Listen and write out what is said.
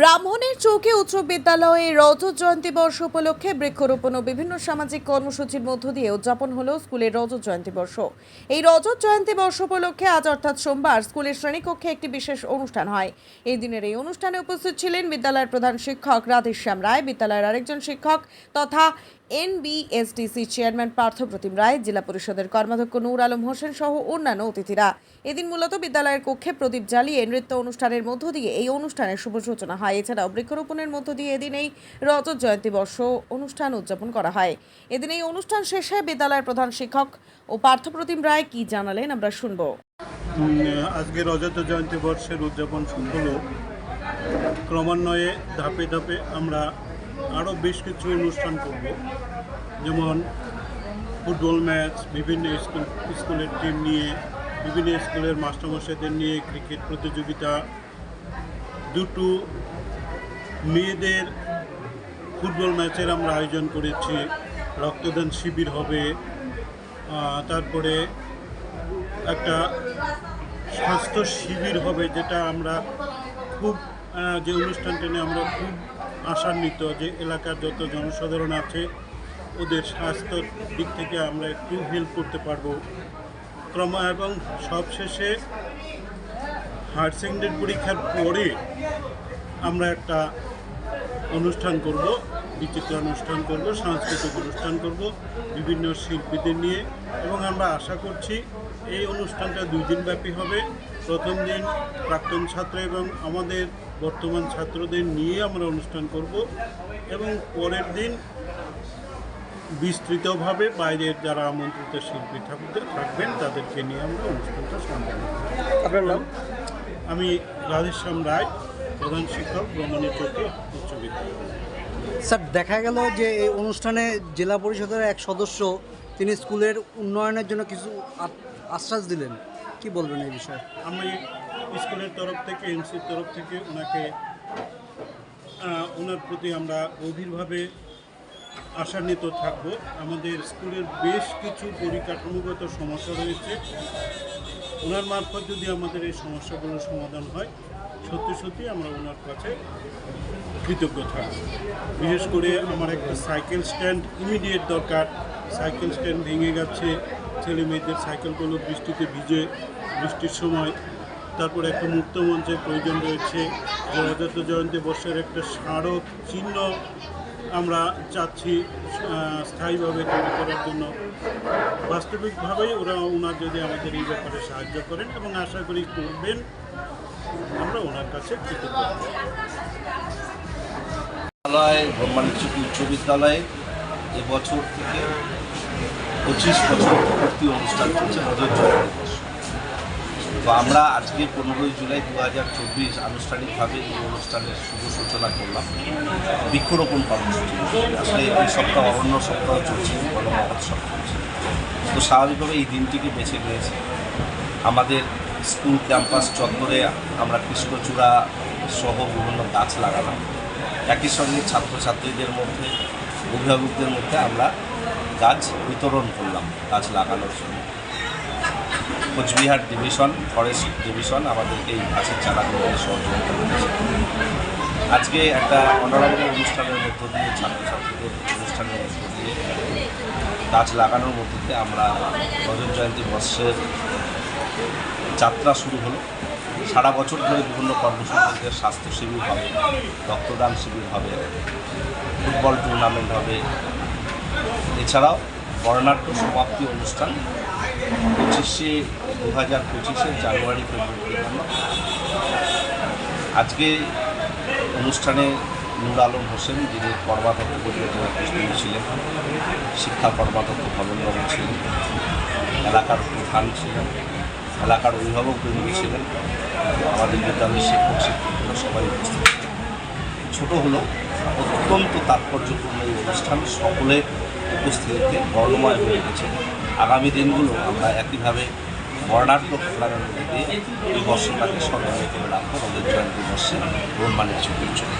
ব্রাহ্মণের চৌকি উচ্চ বিদ্যালয়ে রজত জয়ন্তী বর্ষ উপলক্ষে বৃক্ষরোপণ ও বিভিন্ন সামাজিক কর্মসূচির মধ্য দিয়ে উদযাপন হলো স্কুলের রজ জয়ন্তী বর্ষ। এই রজত জয়ন্তী বর্ষ উপলক্ষে আজ অর্থাৎ সোমবার স্কুলের শ্রেণীকক্ষে একটি বিশেষ অনুষ্ঠান হয়। এই দিনের এই অনুষ্ঠানে উপস্থিত ছিলেন বিদ্যালয়ের প্রধান শিক্ষক রাধেশ্যাম রায়, বিদ্যালয়ের আরেকজন শিক্ষক তথা এনবিএসডিসি চেয়ারম্যান পার্থপ্রতিম রায়, জেলা পরিষদের কর্মাধ্যক্ষ নূর আলম হোসেন সহ অন্যান্য অতিথিরা। এদিন মূলত বিদ্যালয়ের কক্ষে প্রদীপ জ্বালিয়ে নৃত্য অনুষ্ঠানের মধ্য দিয়ে এই অনুষ্ঠানের শুভ সূচনা হয়। এছাড়াও বৃক্ষরোপণের মধ্য দিয়ে এদিন এই রজত জয়ন্তী বর্ষ অনুষ্ঠান উদযাপন করা হয়। এদিন এই অনুষ্ঠান শেষে বিদ্যালয়ের প্রধান শিক্ষক ও পার্থপ্রতিম রায় কি জানালেন আমরা শুনব। আজকে রজত জয়ন্তী বর্ষের উদযাপন শুরু হলো ক্রমান্বয়ে ধাপে ধাপে আমরা আরও বেশ কিছু অনুষ্ঠান করব। যেমন ফুটবল ম্যাচ, বিভিন্ন স্কুল, স্কুলের টিম নিয়ে, বিভিন্ন স্কুলের মাস্টারমশাইদের নিয়ে ক্রিকেট প্রতিযোগিতা। দুটো মেয়েদের ফুটবল ম্যাচের আমরা আয়োজন করেছি। রক্তদান শিবির হবে। তারপরে একটা স্বাস্থ্য শিবির হবে, যেটা আমরা খুব যে অনুষ্ঠানটা নিয়ে আমরা খুব আশান্বিত যে এলাকার যত জনসাধারণ আছে, ওদের স্বাস্থ্যর দিক থেকে আমরা একটু হেল্প করতে পারব। ক্রম এবং সবশেষে হায়ার সেকেন্ডারি পরীক্ষার পরে আমরা একটা অনুষ্ঠান করব, বিচিত্র অনুষ্ঠান করব, সাংস্কৃতিক অনুষ্ঠান করব, বিভিন্ন শিল্পীদের নিয়ে। এবং আমরা আশা করছি এই অনুষ্ঠানটা দুই দিন ব্যাপী হবে। প্রথম দিন প্রাক্তন ছাত্র এবং আমাদের বর্তমান ছাত্রদের নিয়ে আমরা অনুষ্ঠান করব এবং পরের দিন বিস্তৃতভাবে বাইরের যারা আমন্ত্রিত শিল্পী থাকবে থাকবেন তাদেরকে নিয়ে আমরা অনুষ্ঠানটা সম্পন্ন। আপনার নাম? আমি রাধেশ্যাম রায় প্রধান শিক্ষক ভ্রমণী চৌকি উচ্চ বিদ্যালয়। স্যার দেখা গেল যে এই অনুষ্ঠানে জেলা পরিষদের এক সদস্য তিনি স্কুলের উন্নয়নের জন্য কিছু আশ্বাস দিলেন। কি বলবেন এই বিষয়ে? আমি স্কুলের তরফ থেকে, এমসির তরফ থেকে ওনাকে ওনার প্রতি আমরা গভীরভাবে আশান্বিত থাকব। আমাদের স্কুলের বেশ কিছু পরিকাঠামোগত সমস্যা রয়েছে। ওনার মারফত যদি আমাদের এই সমস্যাগুলোর সমাধান হয়, সত্যি সত্যি আমরা ওনার কাছে কৃতজ্ঞ থাকব। বিশেষ করে আমার একটা সাইকেল স্ট্যান্ড ইমিডিয়েট দরকার। সাইকেল স্ট্যান্ড ভেঙে গেছে ছেলে মেয়েদের সাইকেলগুলো বৃষ্টিতে ভিজে, বৃষ্টির সময়। তারপরে একটা মুক্ত মঞ্চের প্রয়োজন রয়েছে। রজত জয়ন্তী বর্ষের একটা স্মারক চিহ্ন আমরা চাচ্ছি স্থায়ীভাবে তৈরি করার জন্য। বাস্তবিকভাবেই ওরা, ওনার যদি আমাদের এই ব্যাপারে সাহায্য করেন এবং আশা করি করবেন, আমরা ওনার কাছে কৃতজ্ঞ। বিদ্যালয় উচ্চ বিদ্যালয়ে, এবছর থেকে পঁচিশ বছর পূর্তি অনুষ্ঠান চলছে জয়ন্তী তো আমরা আজকে পনেরোই জুলাই দু হাজার চব্বিশ আনুষ্ঠানিকভাবে এই অনুষ্ঠানের শুভ সূচনা করলাম। বৃক্ষরোপণ কর্মসূচি। আসলে এই সপ্তাহ, অরণ্য সপ্তাহ চলছে মহোৎসব চলছে। তো স্বাভাবিকভাবে এই দিনটিকে বেছে নিয়েছি। আমাদের স্কুল ক্যাম্পাস চত্বরে আমরা কৃষ্ণচূড়া সহ বিভিন্ন গাছ লাগালাম। একই সঙ্গে ছাত্রছাত্রীদের মধ্যে, অভিভাবকদের মধ্যে আমরা গাছ বিতরণ করলাম, গাছ লাগানোর জন্য। কোচবিহার ডিভিশন, ফরেস্ট ডিভিশন আমাদেরকে এই গাছের চারাগুলো সহযোগিতা করেছে। আজকে একটা অনারাবলী অনুষ্ঠানের মধ্য দিয়ে, ছাত্রছাত্রীদের অনুষ্ঠানের মধ্য দিয়ে, গাছ লাগানোর মধ্য দিয়ে আমরা রজত জয়ন্তী বর্ষের যাত্রা শুরু হলো। সারা বছর ধরে বিভিন্ন কর্মসূচিতে স্বাস্থ্য শিবির হবে, রক্তদান শিবির হবে, ফুটবল টুর্নামেন্ট হবে এছাড়াও বর্ণাঢ্য সমাপ্তি অনুষ্ঠান পঁচিশে দু হাজার পঁচিশে জানুয়ারি আজকে অনুষ্ঠানে নূর আলম হোসেন, যিনি কর্মাধ্যক্ষ পরিবেশ ছিলেন, শিক্ষা কর্মাধ্যক্ষ ভবনবাবু ছিলেন, এলাকার প্রধান ছিলেন, এলাকার অভিভাবক বৃন্দ ছিলেন, আমাদের বিদ্যালয়ের শিক্ষক শিক্ষিকারা সবাই উপস্থিত ছোট হলো অত্যন্ত তাৎপর্যপূর্ণ এই অনুষ্ঠান সকলে উপস্থিতিতে বর্ণময় হয়ে গেছে আগামী দিনগুলো আমরা একইভাবে বর্ণাঢ্য প্রোগ্রামের দিয়ে এই বর্ষটাকে স্মরণীয় করে রাখব। আমাদের জয়ন্তী বর্ষে ব্রহ্মাণের চোখের চোখ